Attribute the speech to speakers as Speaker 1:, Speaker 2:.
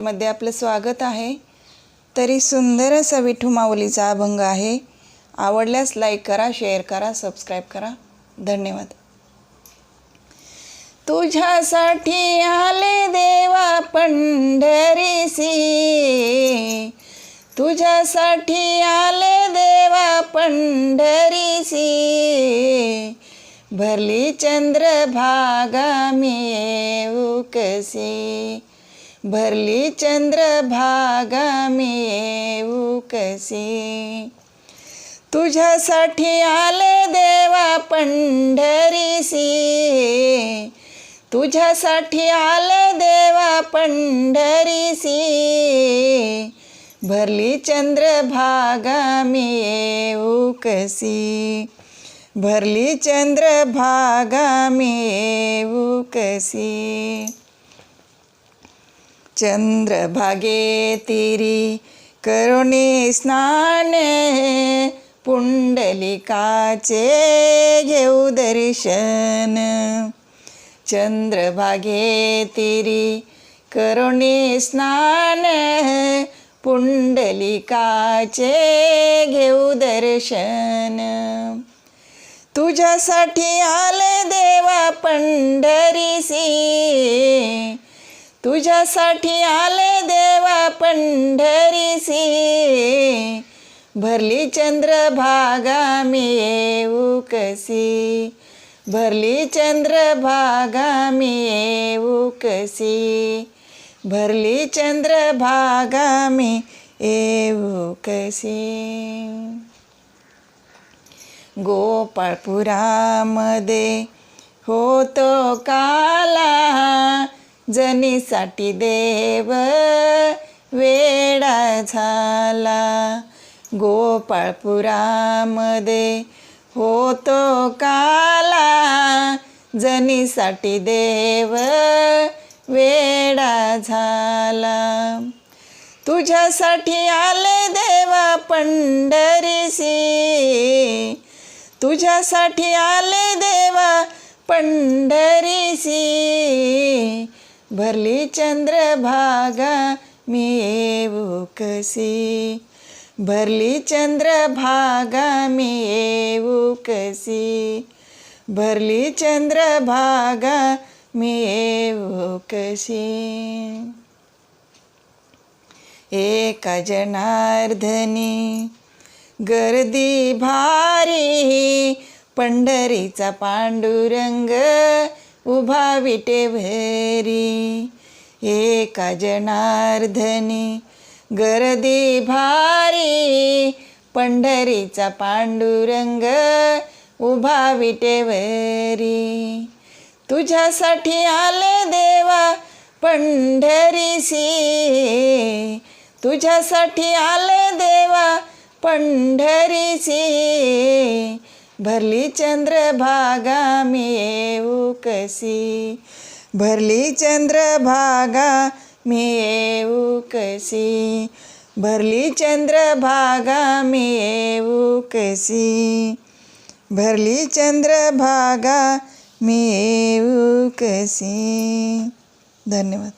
Speaker 1: मध्ये आपलं स्वागत आहे. तरी सुंदर असा विठू माऊलीचा अभंग आहे. आवडल्यास लाईक करा शेअर करा सबस्क्राईब करा. धन्यवाद. तुझ्यासाठी आले देवा पंढरीसी. तुझ्यासाठी आले देवा पंढरीसी. भरली चंद्रभागा मी येऊ भरली चंद्रभागा मी येऊ कसी? तुझ्यासाठी आले देवा पंढरीसी. तुझ्यासाठी आले देवा पंढरीसी. भरली चंद्रभागा मी येऊ कसी? भरली चंद्रभागा मी येऊ कसी? चंद्रभागे तिरी करुणी स्नान पुंडलिकाचे घेऊ दर्शन. चंद्रभागे तिरी करुणी स्नान पुंडलिकाचे घेऊ दर्शन. तुझ्यासाठी आले देवा पंढरीसी तुझ्यासाठी आले देवा पंढरीसी. भरली चंद्रभागा मी येऊ कशी भरली चंद्रभागा मी येऊ कशी भरली चंद्रभागा मी येऊ कशी गोपाळपुरामध्ये होतो काला. जनीसाठी देव वेडा झाला. गोपाळपुरामध्ये होतो काला. जनीसाठी देव वेडा झाला. तुझ्यासाठी आले देवा पंढरीसी. तुझ्यासाठी आले देवा पंढरीसी. भरली चंद्रभागा मी येऊ कसी? भरली चंद्रभागा मी येऊ कसी? भरली चंद्रभागा मी येऊ कशी एका जनार्धनी गर्दी भारी पंढरीचा पांडुरंग उभा विटेभरी एका जनार्दनी गर्दी भारी पंढरीचा पांडुरंग उभा विटेवरी तुझ्यासाठी आले देवा पंढरीसी तुझ्यासाठी आले देवा पंढरीसी भरली चंद्रभागा मी येऊ कशी भरली चंद्रभागा मी येऊ कशी भरली चंद्रभागा मी येऊ कशी भरली चंद्रभागा मी येऊ कशी धन्यवाद.